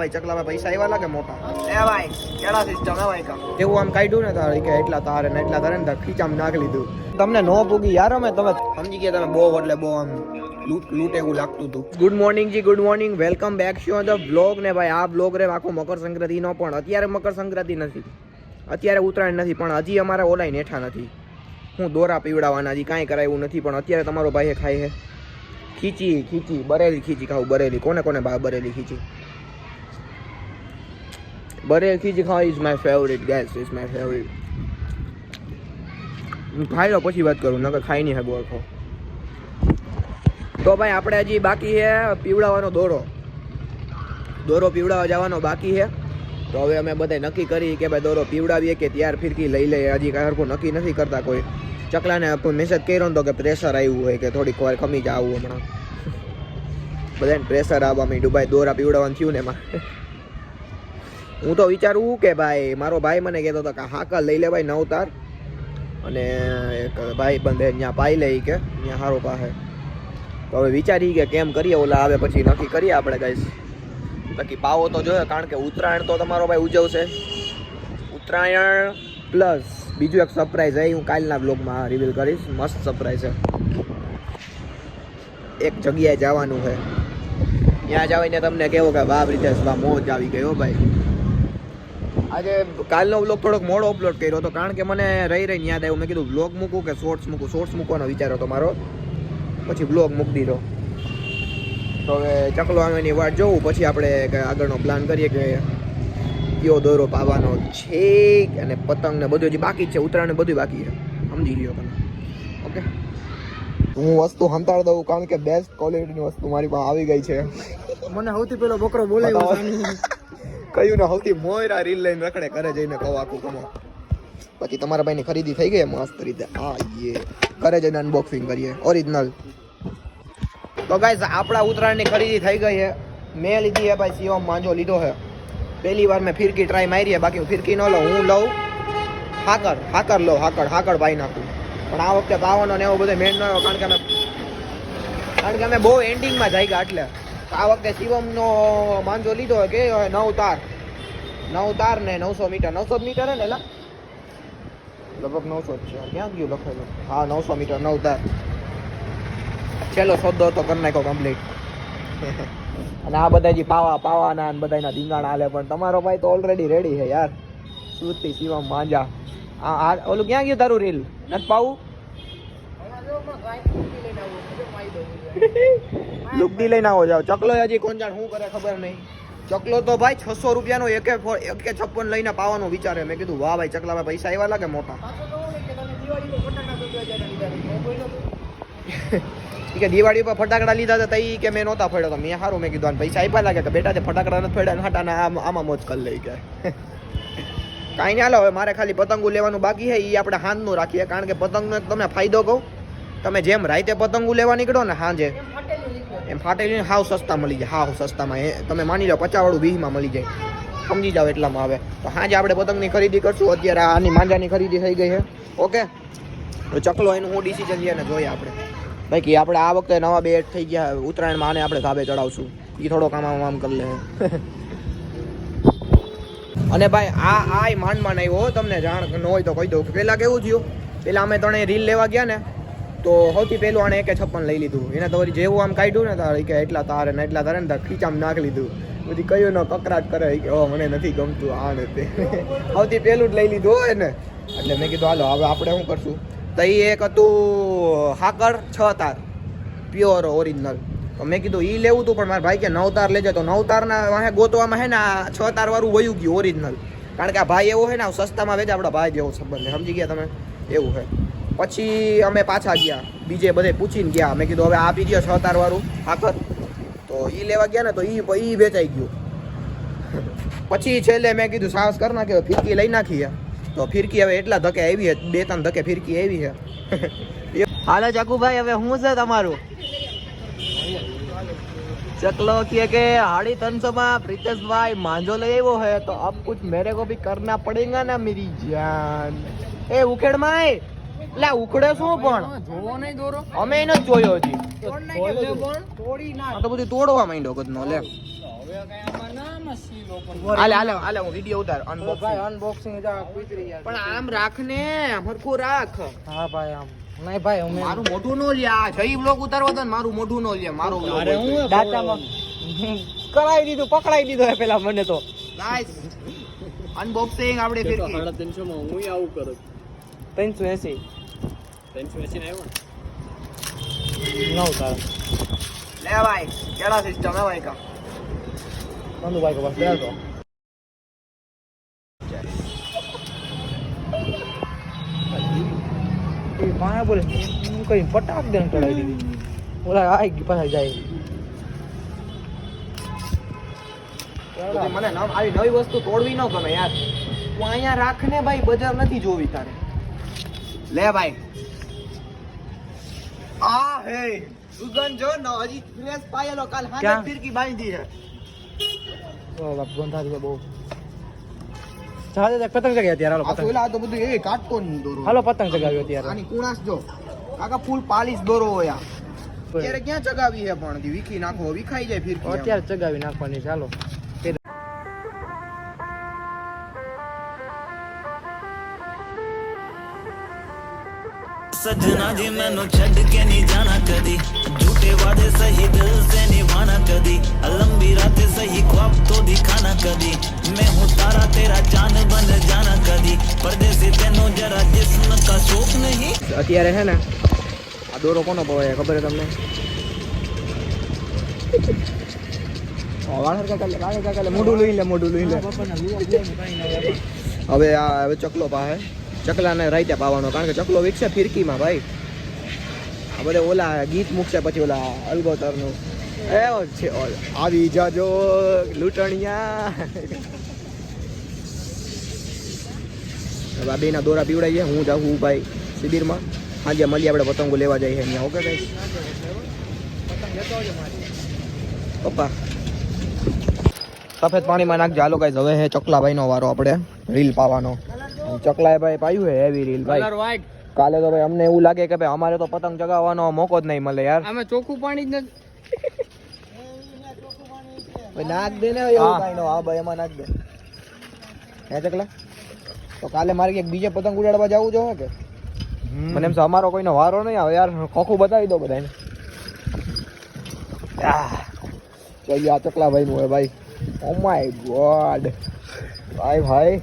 ભાઈ ચકલામાં પૈસા આવ્યા લાગે મોટા? એ ભાઈ કેળા સિસ્ટમ હે ભાઈ કા? એવું આમ કાઢ્યું ને તારે કે એટલા તારે ને એટલા તારે ને ખીચામ નાખ લીધું. તમને નો પૂગી યાર અમે તમે સમજી ગયા તમે બહુ એટલે બહુ આમ લૂટ લૂટ એવું લાગતું હતું. ગુડ મોર્નિંગ જી ગુડ મોર્નિંગ વેલકમ બેક શ્યુ ધ બ્લોગ ને ભાઈ આ બ્લોગ રે આખો મકર સંક્રાંતિનો પણ. અત્યારે મકર સંક્રાંતિ નથી. અત્યારે ઉત્તરાયણ નથી પણ હજી અમારે ઓલાઈ નેઠા નથી. હું દોરા પીવડાવવાના હજી કાંઈ કરાયું નથી પણ અત્યારે તમારો ભાઈ ખાય છે. ખીચી ખીચી બરેલી ખીચી ખાવું બરેલી. કોને કોને બા બરેલી ખીચી? બરેલી ખીચી ખાવા ઇઝ માય ફેવરિટ ગેસ ઇઝ માય ફેવરિટ ખાઈ લો પછી વાત કરું, નકર ખાઈ નહીં હગવો આખો. તો ભાઈ, આપણે હજી બાકી છે પીવડાવવાનો દોરો. દોરો પીવડાવવા જવાનો બાકી છે. તો હવે અમે બધા નક્કી કરી કે ભાઈ દોરો પીવડાવીએ કે ત્યાર ફિરકી લઈ લઈએ. હજી કાંઈ હરખું નક્કી નથી કરતા કોઈ. ચકલાને મેસેજ કર્યો તો કે પ્રેશર આવ્યું હોય કે થોડીક વાર ખમી જ આવું હમણાં. બધાને પ્રેશર આવવા માંડ્યું. ભાઈ, દોરા પીવડાવવાનું થયું ને એમાં. હું તો વિચારું કે ભાઈ, મારો ભાઈ મને કહેતો હતો કે હાકલ લઈ લે ભાઈ નવ તાર અને એક ભાઈ બંધે ત્યાં પાઈ લે કે, ત્યાં સારો પાસે તો હવે વિચારી કે કેમ કરીએ, ઓલા આવે પછી નક્કી કરીએ આપણે ગાઈસ બાકી પાવો તો જોયો, કારણ કે ઉત્તરાયણ તો તમારો ભાઈ ઉજવશે. ઉત્તરાયણ પ્લસ બીજું એક સરપ્રાઈઝ એ હું કાલના બ્લોગમાં રિવીલ કરીશ. મસ્ત સરપ્રાઈઝ છે. એક જગ્યાએ જવાનું છે. ત્યાં જઈને તમને કેવો કે બાપ રીતે મોજ આવી ગયો ભાઈ. આજે કાલનો બ્લોગ થોડોક મોડો અપલોડ કર્યો હતો કારણ કે મને રહી રહીને યાદ આવ્યું. મેં કીધું બ્લોગ મૂકું કે શોર્ટ્સ મૂકું? શોર્ટ્સ મૂકવાનો વિચાર હતો મારો. પછી બ્લોગ મૂકી દીધો. તો હવે ચકલો આવેની વાટ જોઉં પછી આપણે આગળનો પ્લાન કરીએ કે કયો દોરો પાવાનો છે અને પતંગ ને બધું હજી બાકી છે. ઉત્તરાયણ બધું બાકી છે. સમજી લ્યો તમે. ઓકે? હું વસ્તુ સંતાડ દઉં કારણ કે બેસ્ટ ક્વોલિટીની વસ્તુ મારી પાસે આવી ગઈ છે. મને સૌથી પેલો બકરો બોલાવ્યો કયું ને સૌથી મોયરા રીલ લઈને રખડે ઘરે જઈને કહો આખું કમો પછી તમારા ભાઈની ખરીદી થઈ ગઈ મસ્ત રીતે. હા યે. ઘરે જઈને અનબોક્સિંગ કરીએ. ઓરિજિનલ તો ગાઈસ આપણા ઉત્તરાયણની ખરીદી થઈ ગઈ છે. મેં લીધી છે ભાઈ સીઓમ માંજો લીધો છે. પહેલી વાર મેં ફિરકી ટ્રાય મારી છે, બાકી ફિરકી ન લઉં, હું લઉં. હાકર હાકર લઉં હાકર હાકર ભાઈ નાખું. પણ આ વખતે પાવાનો ને એવો બધો મેન ન કારણ કે અમે કારણ કે અમે બહુ એન્ડિંગમાં જાય ગયા એટલે. આ વખતે શિવમનો માંજો લીધો કે નવ તાર. નવ તાર ને નવસો મીટર. નવસો મીટર ને લગભગ નવસો જ છે. ક્યાં ગયું લખેલું? હા નવસો મીટર નવ તાર. છેલ્લો સોદો તો કરી નાખ્યો કમ્પ્લીટ અને આ બધા જે પાવા પાવાના અને બધાના ધીંગાણા હાલે પણ તમારો ભાઈ તો ઓલરેડી રેડી છે યાર. સુરતી શિવમ માંજા. આ આ ઓલું ક્યાં ગયું તારું રીલ નથી પાવું? લુકડી લઈને આવો જાવ ચકલો હજી કોણ જાણ શું કરે ખબર નહીં. ચકલો તો ભાઈ છસો રૂપિયાનો એકે એકે છપ્પન લઈને પાવાનો વિચારે. મેં કીધું, વાહ ભાઈ ચકલામાં પૈસા આવ્યા લાગે મોટા. કે દિવાળી પર ફટાકડા લીધા હતા તઈ કે મેં નહોતા ફેડ્યો, તો મેં સારું મેં કીધું પૈસા આપ્યા લાગે કે બેટા જે ફટાકડા નથી ફેડ્યા આમ, આમાં મોજ કરી લઈ કે. કાંઈ નહીં હવે મારે ખાલી પતંગો લેવાનું બાકી છે એ આપણે હાંજનું રાખીએ. કારણ કે પતંગનો તમને ફાયદો કહું, તમે જેમ રાતે પતંગો લેવા નીકળો ને સાંજે એમ ફાટેલી હાવ સસ્તા મળી જાય, હાવ સસ્તામાં. એ તમે માની લો પચાવાળું વીસમાં મળી જાય. સમજી જાવ એટલામાં આવે. તો હાજે આપણે પતંગની ખરીદી કરશું. અત્યારે આની માંજાની ખરીદી થઈ ગઈ છે. ઓકે? ચકલો એનું હું ડિસિઝન લઈએ ને જોઈએ આપણે. બાકી આપણે આ વખતે નવા બે થઈ ગયા. ઉત્તરાયણમાં આને આપણે ધાબે ચડાવશું. એ થોડો કામ આમ આમ કરી લે. અને ભાઈ, આ આ માંડ માંડ આવ્યો તમને જાણ ન હોય તો કહી દઉં. પહેલાં કેવું થયું? પહેલાં અમે ત્રણેય રીલ લેવા ગયા ને તો સૌથી પહેલું આણે એકે છપ્પન લઈ લીધું. એને તો જેવું આમ કાઢ્યું ને તારે કે એટલા તારે ને એટલા તારે ને તાર ખીચામાં નાખી લીધું. પછી કયું ન કકરાટ કરે કે ઓ મને નથી ગમતું આ ને તે. સૌથી પહેલું જ લઈ લીધું હોય ને. એટલે મેં કીધું, હાલો, હવે આપણે શું કરશું? તો એ એક હતું હાકર છ તાર પ્યોર ઓરિજિનલ તો મેં કીધું એ લેવું હતું પણ મારા ભાઈ કે નવ તાર લેજે. તો નવ તારના વાહે ગોતવામાં હે ને આ છ તાર વાળું વયું ગયું ઓરિજિનલ કારણ કે આ ભાઈ એવો છે ને સસ્તામાં વેચે, આપણા ભાઈ જેવો સંબંધ સમજી ગયા તમે? એવું છે પછી અમે પાછા ગયા. બીજે બધે પૂછીને ગયા. મેં કીધું હવે આ આપી ગયો છ તારવાળું આખર? તો એ લેવા ગયા ને તો એ એ વેચાઈ ગયું. પછી છેલ્લે મેં કીધું સાહસ કર નાખ્યો ફિરકી લઈ નાખીએ. તો ફિરકી હવે એટલા ધકે આવી છે બે ત્રણ ધકે ફિરકી આવી છે. હાલો ચાકુભાઈ હવે શું છે તમારું? ચકલો કે કે હાડી ત્રણસો માં પ્રિતેશભાઈ માંજો લઈ આવ્યો હે તો અબ કુછ મેરે કો ભી કરના પડેગા ના મેરી જાન. એ ઉખેડ માય લા ઉકળે શું પણ? જોવો નહીં દોરો. અમે એને જોયો હજી. તોડ ના તો બધું તોડવા માંડ્યો કદનો લે. હવે કઈ આમાં ના હાલે હાલે હાલે હું વીડિયો ઉતાર ભાઈ અનબોક્સિંગ પણ આમ રાખ ને હરખું રાખ. હા ભાઈ આમ. નહીં ભાઈ અમે મારું મોઢું નો લે આ જઈ બ્લોક ઉતારવો તો ને મારું મોઢું નો લે મારો અરે હું દાંતામાં કરાવી દીધું પકડાઈ દીધો હે પેલા મને તો. Unboxing આપણે ફિરકી ત્રણસો એસી નવ તારા. લે ભાઈ કેળા સિસ્ટમ હે ભાઈ કા નંદુભાઈ કો બસ બેર દો માયા બોલે હું કઈ ફટાક દે ચડાવી દીધી. ઓલા આઈ ગઈ પાછા જાય. મને નવ- આવી નવી વસ્તુ તોડવી ન ગમે યાર. તું અહીંયા રાખ ને ભાઈ બજાર નથી જોવી તારે. લે ભાઈ આ હે સુગંધ જો ન હજી ફ્રેશ પાયેલો કાલ ક્યાં? ફિરકી બાંધી છે. ઓ બાપ ગંધારી છે બહુ. ચાલે પતંગ ચગાવી અત્યારે હાલો પતંગ. આ તો બધું એ કાટતો નહીં દોરો. હાલો પતંગ ચગાવ્યો અત્યારે. આની કુણાસ જો. કાકા ફૂલ પાલિશ દોરો હોય અત્યારે ક્યાં ચગાવી હે પણ વીખી નાખો વિખાઈ જાય ફિરકી અત્યારે ચગાવી નાખવાની છે ਸਜਣਾ ਜੀ ਮੈਨੂੰ ਛੱਡ ਕੇ ਨਹੀਂ ਜਾਣਾ ਕਦੀ ਝੂਠੇ ਵਾਦੇ ਸਹੀ ਦਿਲ से निभाना कदी लंबी रातें सही ख्वाब तो दिखाना कदी मैं हूँ तारा तेरा चांद बन जाना कदी परदेसी तेनों जरा जिस्म का शौक नहीं અત્યારે છે ને આ દોરો કોનો પવાય ખબર છે તમને ઓ, વાળ હરખા કરી લે, વાળ હરખા કરી લે, મોઢું લઈ લે મોઢું લઈ લે હવે આ હવે ચકલો પાસે ચકલાને રાઈતે પાવાનો, કારણ કે ચકલો વિકસે ફિરકીમાં, ભાઈ. આ બધે ઓલા ગીત મૂકશે પછી ઓલા અલગોતરનું. એ છે આવી જાજો લૂંટણિયા. હવે આ બેના દોરા પીવડાવીએ હું જાઉં, હું ભાઈ, શિબિરમાં. સાંજે મળીએ આપણે પતંગો લેવા જઈએ અહીંયા ઓકે ગાઈસ પપ્પા. સફેદ પાણીમાં નાખજો, હાલો ગાઈસ, હવે હે ચકલાભાઈનો વારો આપણે રીલ પાવાનો. ચકલાએ ભાઈ પાયું હે હેવી રીલ ભાઈ. વ્હાઈટ કાલે તો ભાઈ અમને એવું લાગે કે ભાઈ અમારે તો પતંગ ચગાવવાનો મોકો જ નહીં મળે યાર. આમે ચોખ્ખું પાણી જ નથી. ભાઈ નાખ દે ને એવું હા. કાંઈ નો હા ભાઈ એમાં નાખ દે. હે ચકલા? તો કાલે મારે એક બીજે પતંગ ઉડાડવા જવું જોઈએ કે? મને એમ છે અમારો કોઈનો વારો નહીં આવે યાર. ખોખું બતાવી દો બધાને. આ ચકલા ભાઈ નું હે ભાઈ. ઓ માય ગોડ ભાઈ ભાઈ.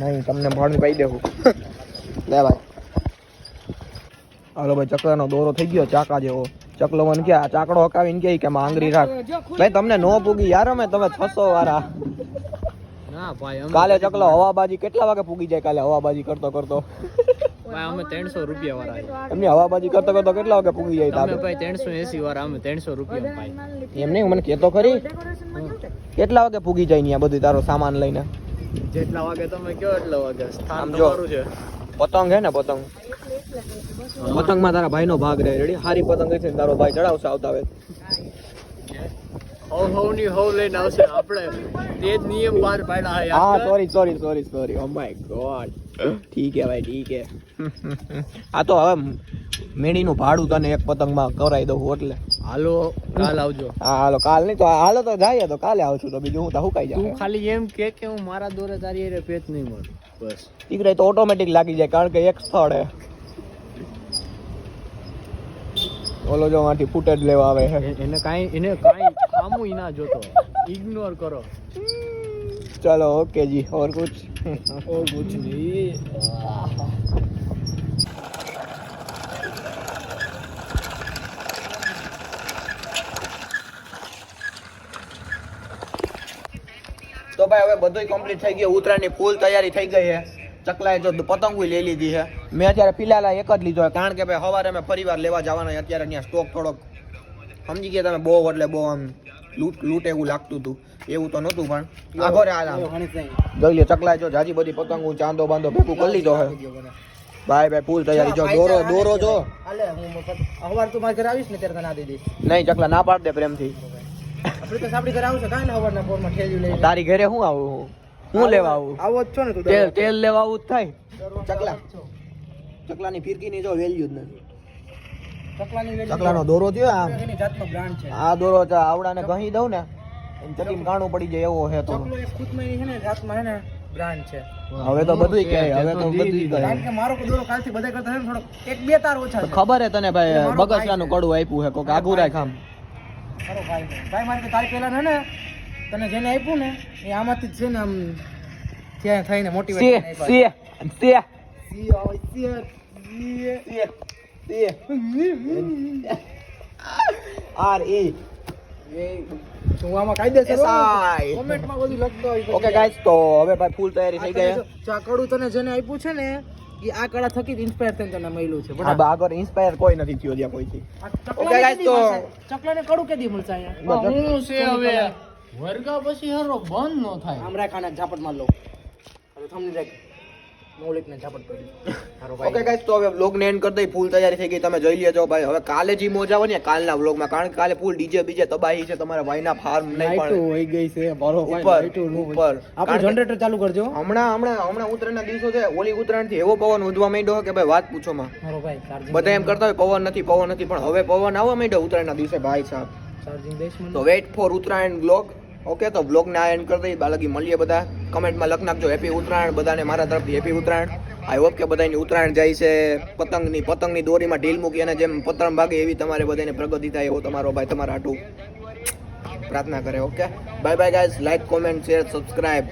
નહીં તમને ભણ કહી દેવું. લે ભાઈ. હાલો ભાઈ ચકલાનો દોરો થઈ ગયો ચાકા જેવો. ચકલો મને કે ચાકડો હકાવીને કે કે આમાં આંગળી રાખ. ભાઈ તમને નો પૂગી યાર અમે તમે છસો વાળા. ભાઈ કાલે ચકલો હવાબાજી કેટલા વાગે પૂગી જાય કાલે હવાબાજી કરતો કરતો? ભાઈ અમે ત્રણસો રૂપિયા વાળા એમની હવાબાજી કરતો કરતો કેટલા વાગે પૂગી જાય તમે ભાઈ ત્રણસો એસી વાળા અમે ત્રણસો રૂપિયા ભાઈ. એમ નહીં મને કેતો ખરી. કેટલા વાગે પૂગી જાય ને આ બધું તારો સામાન લઈને? જેટલા વાગે તમે કયો એટલા વાગે. સ્થાન તમારું છે. પતંગ હે ને પતંગ? પતંગમાં તારા ભાઈનો ભાગ રહે. રેડી હારી પતંગ છે તારો ભાઈ ચડાવશે આવતા હવે હવ હવની હવ લઈને આવશે આપણે. તે જ નિયમ બહાર પાડ્યા હા sorry sorry sorry sorry oh my god ઠીક હે ભાઈ ઠીક હે આ તો હવે મેડીનું ભાડું તને એક પતંગમાં કરાવી દઉં એટલે. હાલો. કાલ આવજો. હાલો કાલ નહીં તો હાલો તો જાય તો કાલે આવશું તો બીજું હું તો હુકાઈ જાય તું ખાલી એમ કે કે હું મારા દોરે તારી રે પેચ નહીં મળે. બસ. દીકરા તો ઓટોમેટિક લાગી જાય કારણ કે એક સ્થળે. ઓલો જો માથી ફૂટેજ લેવા આવે છે. એને કાઈ એને કાઈ કામું ઈ ના જોતો ઇગ્નોર કરો. ચલો ઓકે જી ઓર કુછ. ઓર કુછ નહીં. ભાઈ હવે બધું કમ્પ્લીટ થઈ ગયું. ઉત્તરાયણની ફૂલ તૈયારી થઈ ગઈ છે. ચકલાએ જો પતંગો લઈ લીધી છે. મેં અત્યારે પિલાલા એક જ લીધો કારણ કે ભાઈ સવારે અમે ફરી વાર લેવા જવાના અત્યારે ત્યાં સ્ટોક થોડોક સમજી ગયા તમે બહુ એટલે બહુ આમ લૂંટ લૂંટ એવું લાગતું હતું. એવું તો નહોતું પણ હાલ આમ. જોઈ લે ચકલાએ જો જાજી બધી પતંગો ચાંદો બાંધો ભેગું કરી લીધો હે ભાઈ ભાઈ ફૂલ તૈયારી. જો દોરો દોરો જો. હાલે હું અવાર તું મારા ઘરે આવીશ ને ત્યારે તને આપી દઈશ. નહીં ચકલા ના પાડ દે પ્રેમથી. આપણે તો સાપડી ઘરે આવશે કાંઈ ને હવારના પોરમાં ઠેલ્યું લઈને. તારી ઘરે હું આવું? હું લેવા આવું? આવો જ છો ને તું તેલ તેલ લેવા આવું જ થાય? ચકલા. ચકલાની ફિરકીની જો વેલ્યુ જ નથી. ચકલાની દોરો થયો આ આ દોરો આવડાને કહી દઉં ને ચટીમ કાણું પડી જાય એવો હે તો. ચકલો એક ખુદમાં છે ને જાતમાં છે ને બ્રાન્ડ છે. હવે તો બધું કહે હવે તો બધું કહે. કે મારો દોરો કાલથી બધા કરતા છે ને થોડોક એક બે તાર ઓછા ખબર હે તને ભાઈ બગસરાનું કડું આપ્યું હે કોક આગું રાખ આમ ભાઈ ભાઈ મારે તારી છે ને તને જેને આપ્યું ને એ આમાંથી જ છે ને આમ ત્યાં થઈને મોટી મોટિવેશન સે સે આર હું આમાં કાયદેસર કોમેન્ટમાં બધું લખતો ઓકે ગાઈસ તો હવે ભાઈ ફૂલ તૈયારી થઈ ગઈ ચા કડું તને જેને આપ્યું છે ને એ આ કળા થકી ઇન્સ્પાયર થઈને તને મળ્યું છે હા આગળ ઇન્સ્પાયર કોઈ નથી થયો ત્યાં કોઈથી. ઓકે ગાઈસ તો- ચકલાને કડું કેદી મળશે અહીંયા? હું છે હવે? વર્ગા પછી હરો બંધ ન થાય. આમ ખાના ઝાપટ માર લો હવે થમની રાખ મૌલિકને ઝાપટ પડી ઓકે ગાઈસ તો હવે વ્લોગ ને એન્ડ કરી દઈ. ફૂલ તૈયારી થઈ ગઈ. તમે જોઈ લેજો ભાઈ. હવે કાલે જી મોજ આવે ને કાલના વ્લોગમાં કારણ કે કાલે ફૂલ ડીજે બીજે તબાહી છે. તમારા ભાઈના ફાર્મ નહીં પણ હોઈ ગઈ છે. મારો ભાઈ ઉપર આપણું જનરેટર ચાલુ કરજો. હમણાં હમણાં હમણાં ઉત્તરાયણના દિવસો છે. ઓલી ઉત્તરાયણથી એવો પવન ઉધવા માંડ્યો કે ભાઈ વાત પૂછો માં. મારો ભાઈ બધા એમ કરતા હોય પવન નથી પવન નથી. પણ હવે પવન આવવા માંડ્યો ઉત્તરાયણના દિવસે ભાઈ સાહેબ. તો wait for Uttarayan blog okay તો બ્લોગ ને આ એન્ડ કરી દઈ. બાળકી મળીએ બધા. કમેન્ટમાં લખ નાખજો. હેપી ઉત્તરાયણ બધાને મારા તરફથી. હેપી ઉત્તરાયણ. આઈ હોપ કે બધાની ઉત્તરાયણ જાય છે. પતંગની પતંગની દોરીમાં ઢીલ મૂકી અને જેમ પતંગ ભાગે એવી તમારે બધાને પ્રગતિ થાય એવો તમારો ભાઈ, તમારા હાટું. પ્રાર્થના કરે okay bye bye guys like comment share subscribe